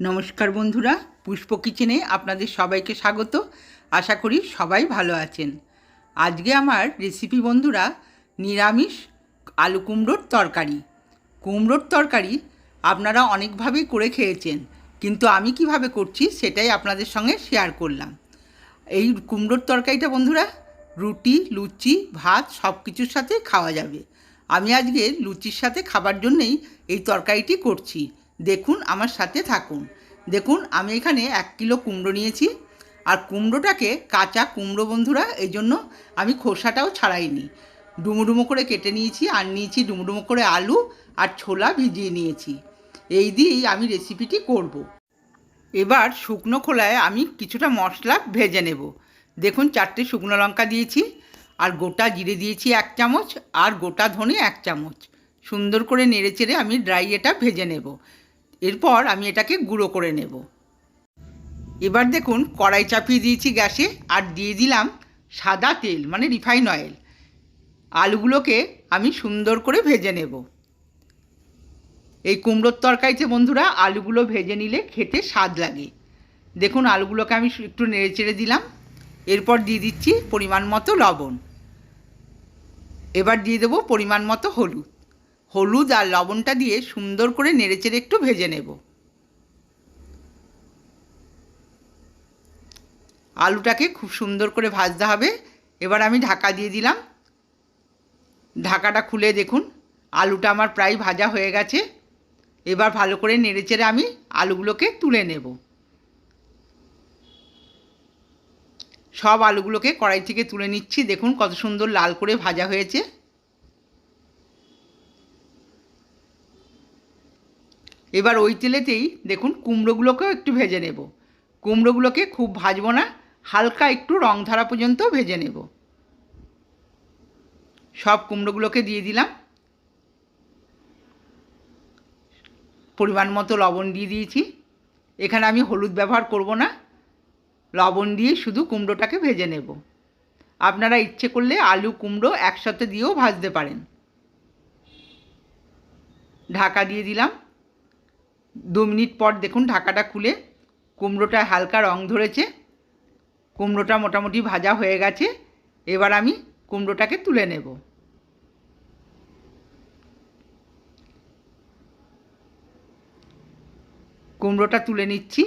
নমস্কার বন্ধুরা, পুষ্প কিচেনে আপনাদের সবাইকে স্বাগত। আশা করি সবাই ভালো আছেন। আজকে আমার রেসিপি বন্ধুরা নিরামিষ আলু কুমড়োর তরকারি। কুমড়োর তরকারি আপনারা অনেকভাবেই করে খেয়েছেন, কিন্তু আমি কীভাবে করছি সেটাই আপনাদের সঙ্গে শেয়ার করলাম। এই কুমড়োর তরকারিটা বন্ধুরা, রুটি, লুচি, ভাত সব কিছুর সাথে খাওয়া যাবে। আমি আজকে লুচির সাথে খাবার জন্যেই এই তরকারিটি করছি। দেখুন আমার সাথে থাকুন। দেখুন, আমি এখানে এক কিলো কুমড়ো নিয়েছি। আর কুমড়োটাকে কাঁচা কুমড়ো বন্ধুরা, এই জন্য আমি খোসাটাও ছাড়াইনি। ডুমো ডুমো করে কেটে নিয়েছি আর নিয়েছি ডুমো ডুমো করে আলু আর ছোলা ভিজিয়ে নিয়েছি। এই দিয়েই আমি রেসিপিটি করব। এবার শুকনো খোলায় আমি কিছুটা মশলা ভেজে নেব। দেখুন, চারটে শুকনো লঙ্কা দিয়েছি আর গোটা জিরে দিয়েছি এক চামচ আর গোটা ধনে এক চামচ। সুন্দর করে নেড়ে চেড়ে আমি ড্রাই এটা ভেজে নেব। এরপর আমি এটাকে গুঁড়ো করে নেব। এবার দেখুন, কড়াই চাপিয়ে দিয়েছি গ্যাসে আর দিয়ে দিলাম সাদা তেল মানে রিফাইন অয়েল। আলুগুলোকে আমি সুন্দর করে ভেজে নেব। এই কুমড়োর তরকারিতে বন্ধুরা, আলুগুলো ভেজে নিলে খেতে স্বাদ লাগে। দেখুন, আলুগুলোকে আমি একটু নেড়ে চেড়ে দিলাম। এরপর দিয়ে দিচ্ছি পরিমাণ মতো লবণ। এবার দিয়ে দেবো পরিমাণ মতো হলুদ। হলুদ আর লবণটা দিয়ে সুন্দর করে নেড়েচেড়ে একটু ভেজে নেব। আলুটাকে খুব সুন্দর করে ভাজতে হবে। এবার আমি ঢাকা দিয়ে দিলাম। ঢাকাটা খুলে দেখুন, আলুটা আমার প্রায় ভাজা হয়ে গেছে। এবার ভালো করে নেড়েচেড়ে আমি আলুগুলোকে তুলে নেব। সব আলুগুলোকে কড়াই থেকে তুলে নিচ্ছি। দেখুন কত সুন্দর লাল করে ভাজা হয়েছে। এবার ওই তেলেতেই দেখুন কুমড়োগুলোকেও একটু ভেজে নেব। কুমড়োগুলোকে খুব ভাজবো না, হালকা একটু রং ধরা পর্যন্ত ভেজে নেব। সব কুমড়োগুলোকে দিয়ে দিলাম। পরিমাণ মতো লবণ দিয়ে দিয়েছি। এখানে আমি হলুদ ব্যবহার করব না, লবণ দিয়ে শুধু কুমড়োটাকে ভেজে নেব। আপনারা ইচ্ছে করলে আলু, কুমড়ো একসাথে দিয়েও ভাজতে পারেন। ঢাকা দিয়ে দিলাম। দু মিনিট পর দেখুন ঢাকাটা খুলে কুমড়োটা হালকা রং ধরেছে, কুমড়োটা মোটামুটি ভাজা হয়ে গেছে, এবার আমি কুমড়োটাকে তুলে নেব। কুমড়োটা তুলে নিচ্ছি।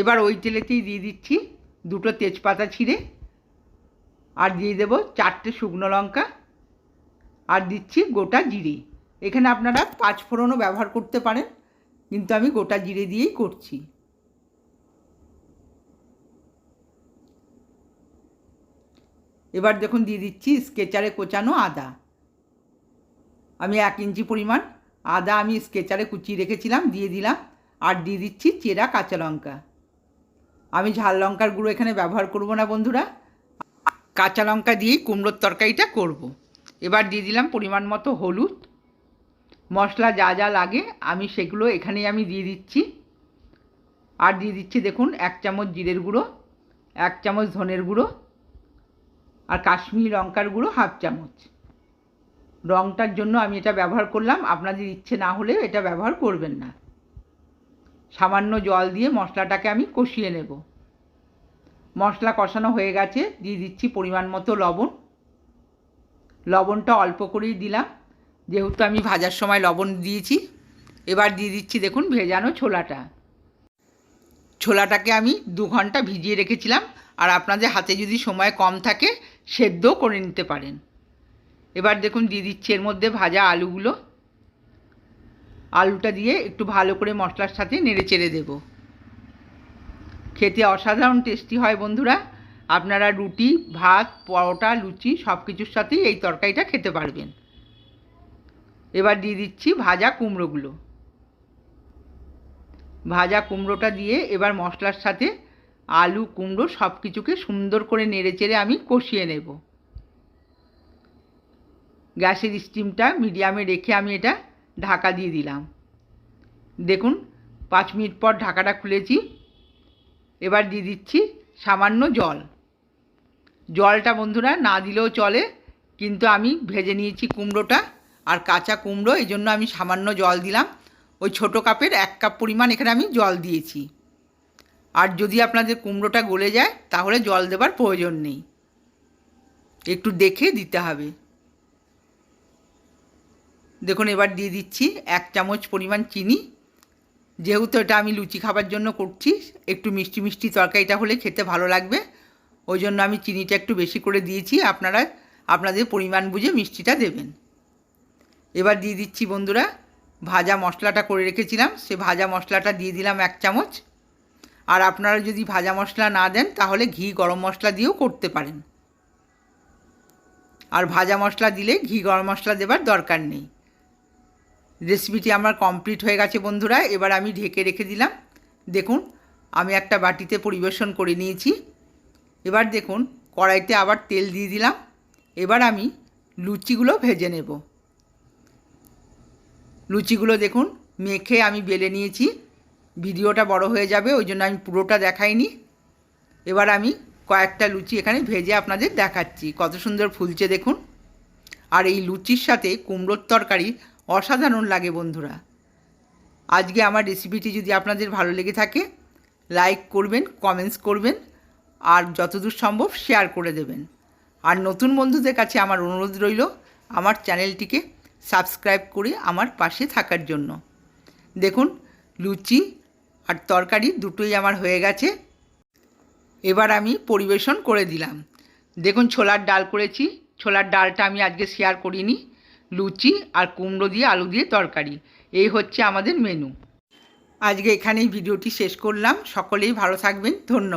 এবার ওই তেলেতেই দিয়ে দিচ্ছি দুটো তেজপাতা ছিঁড়ে, আর দিয়ে দেব চারটে শুকনো লঙ্কা, আর দিচ্ছি গোটা জিরে। এখানে আপনারা পাঁচ ফোড়নও ব্যবহার করতে পারেন, কিন্তু আমি গোটা জিরে দিয়েই করছি। এবার দেখুন দিয়ে দিচ্ছি স্কেচারে কোচানো আদা। আমি এক ইঞ্চি পরিমাণ আদা আমি স্কেচারে কুচিয়ে রেখেছিলাম, দিয়ে দিলাম, আর দিয়ে দিচ্ছি চেরা কাঁচা লঙ্কা। আমি ঝাল লঙ্কার গুঁড়ো এখানে ব্যবহার করব না বন্ধুরা। কাঁচা লঙ্কা দিয়েই কুমড়োর তরকারিটা করব। এবার দিয়ে দিলাম পরিমাণ মতো হলুদ মশলা যা যা লাগে, আমি সেগুলো এখানেই আমি দিয়ে দিচ্ছি। আর দিয়ে দিচ্ছি দেখুন, এক চামচ জিরের গুঁড়ো, এক চামচ ধনের গুঁড়ো, আর কাশ্মীরি লঙ্কার গুঁড়ো হাফ চামচ। রঙটার জন্য আমি এটা ব্যবহার করলাম, আপনাদের ইচ্ছে না হলেও এটা ব্যবহার করবেন না। সামান্য জল দিয়ে মশলাটাকে আমি কষিয়ে নেব। মশলা কষানো হয়ে গেছে, দিয়ে দিচ্ছি পরিমাণ মতো লবণ। লবণটা অল্প করেই দিলাম। যেহেতু আমি ভাজার সময় লবণ দিয়েছি, এবার দিয়ে দিচ্ছি দেখুন ভেজানো ছোলাটা। ছোলাটাকে আমি দু ঘণ্টা ভিজিয়ে রেখেছিলাম, আর আপনাদের হাতে যদি সময় কম থাকে, সেদ্ধও করে নিতে পারেন। এবার দেখুন দিয়ে দিচ্ছি এর মধ্যে ভাজা আলুগুলো। আলুটা দিয়ে একটু ভালো করে মশলার সাথে নেড়ে চেড়ে দেব। খেতে অসাধারণ টেস্টি হয় বন্ধুরা। আপনারা রুটি, ভাত, পরোটা, লুচি সব কিছুর সাথেই এই তরকারিটা খেতে পারবেন। এবার দিয়ে দিচ্ছি ভাজা কুমড়োগুলো। ভাজা কুমড়োটা দিয়ে এবার মশলার সাথে আলু, কুমড়ো সব কিছুকে সুন্দর করে নেড়ে চেড়ে আমি কষিয়ে নেব। গ্যাসের স্টিমটা মিডিয়ামে রেখে আমি এটা ঢাকা দিয়ে দিলাম। দেখুন, পাঁচ মিনিট পর ঢাকাটা খুলেছি। এবার দিয়ে দিচ্ছি সামান্য জল। জলটা বন্ধুরা না দিলেও চলে, কিন্তু আমি ভেজে নিয়েছি কুমড়োটা। আর কাঁচা কুমড়ো, এই জন্য আমি সামান্য জল দিলাম। ওই ছোটো কাপের এক কাপ পরিমাণ এখানে আমি জল দিয়েছি। আর যদি আপনাদের কুমড়োটা গলে যায়, তাহলে জল দেবার প্রয়োজন নেই। একটু দেখে দিতে হবে। দেখুন, এবার দিয়ে দিচ্ছি এক চামচ পরিমাণ চিনি। যেহেতু এটা আমি লুচি খাবার জন্য করছি, একটু মিষ্টি মিষ্টি তরকারিটা হলে খেতে ভালো লাগবে। ওই জন্য আমি চিনিটা একটু বেশি করে দিয়েছি। আপনারা, আপনাদের পরিমাণ বুঝে মিষ্টিটা দেবেন। এবার দিয়ে দিচ্ছি বন্ধুরা, ভাজা মশলাটা করে রেখেছিলাম, সে ভাজা মশলাটা দিয়ে দিলাম এক চামচ। আর আপনারা যদি ভাজা মশলা না দেন, তাহলে ঘি গরম মশলা দিয়েও করতে পারেন। আর ভাজা মশলা দিলে ঘি গরম মশলা দেবার দরকার নেই। রেসিপিটি আমার কমপ্লিট হয়ে গেছে বন্ধুরা, এবার আমি ঢেকে রেখে দিলাম। দেখুন, আমি একটা বাটিতে পরিবেশন করে নিয়েছি। এবার দেখুন, কড়াইতে আবার তেল দিয়ে দিলাম। এবার আমি লুচিগুলো ভেজে নেব। লুচিগুলো দেখুন, মেখে আমি বেলে নিয়েছি। ভিডিওটা বড় হয়ে যাবে, ওই জন্য আমি পুরোটা দেখাইনি। এবার আমি কয়েকটা লুচি এখানে ভেজে আপনাদের দেখাচ্ছি। কত সুন্দর ফুলছে দেখুন। আর এই লুচির সাথে কুমড়োর তরকারি অসাধারণ লাগে বন্ধুরা। আজকে আমার রেসিপিটি যদি আপনাদের ভালো লেগে থাকে, লাইক করবেন, কমেন্টস করবেন, আর যতদূর সম্ভব শেয়ার করে দেবেন। আর নতুন বন্ধুদের কাছে আমার অনুরোধ রইল, আমার চ্যানেলটিকে সাবস্ক্রাইব করে আমার পাশে থাকার জন্য। দেখুন, লুচি আর তরকারি দুটোই আমার হয়ে গেছে। এবার আমি পরিবেশন করে দিলাম। দেখুন, ছোলার ডাল করেছি। ছোলার ডালটা আমি আজকে শেয়ার করিনি। লুচি আর কুমড়ো দিয়ে আলু দিয়ে তরকারি, এই হচ্ছে আমাদের মেনু আজকে এখানেই ভিডিওটি শেষ করলাম। সকলেই ভালো থাকবেন। ধন্যবাদ।